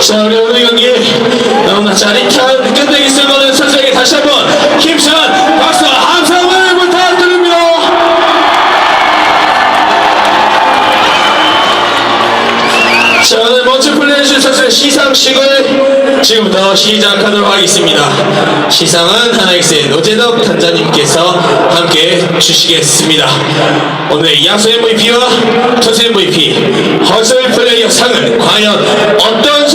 자, 우리 오늘 경기 너무나 짜릿한 끝내기 쓸만한 선수에게 다시 한번 힘찬 박수와 함성을 부탁드립니다. 자, 오늘 멋진 플레이 해주신 선수의 시상식을 지금부터 시작하도록 하겠습니다. 시상은 하나익스의 노재덕 단장님께서 함께 주시겠습니다. 오늘 야수 MVP와 투수 MVP, 허슬 플레이어 상은 과연 어떤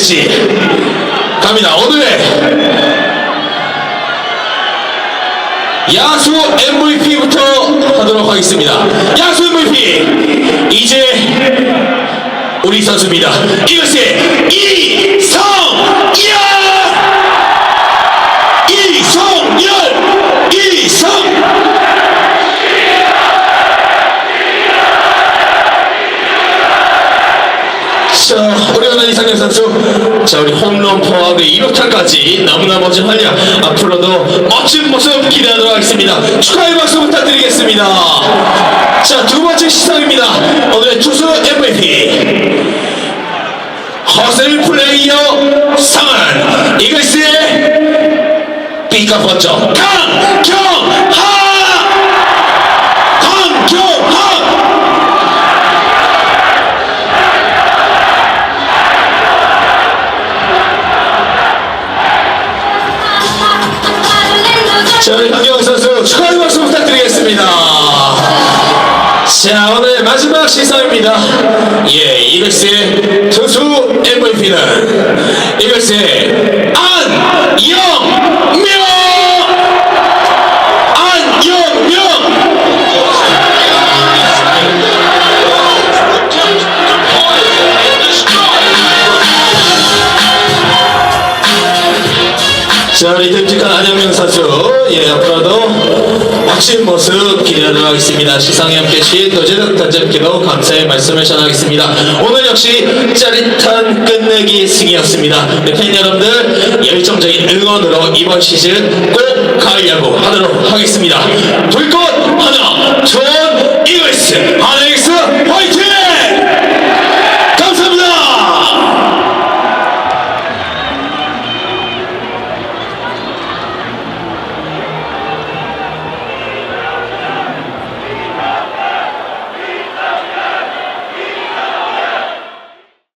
될지 갑니다. 오늘의 야수 MVP부터 하도록 하겠습니다. 야수 MVP 이제 우리 선수입니다. 이것이 이성열! 이성열! 이성! 자, 우리 오늘 이상현 선수, 자, 우리 홈런 2루타까지 너무나 멋진 활약, 앞으로도 멋진 모습 기대하도록 하겠습니다. 축하의 박수 부탁드리겠습니다. 자, 두 번째 시상입니다. 오늘의 투수 MVP. 허슬 플레이어 상은 이글스의 삐까 번쩍 자, 우리 강경호 선수 축하의 박수 부탁드리겠습니다. 자, 오늘 마지막 시상입니다. 예, 이글스의 투수 MVP는 이글스의 안 자, 우리 듬직한 안영명 선수, 예, 앞으로도 멋진 모습 기대하도록 하겠습니다. 시상에 함께 해주신 노재덕 단장님께도 감사의 말씀을 전하겠습니다. 오늘 역시 짜릿한 끝내기 승이었습니다. 우리 팬 여러분들, 열정적인 응원으로 이번 시즌 꼭 가을 야구 하도록 하겠습니다. 불꽃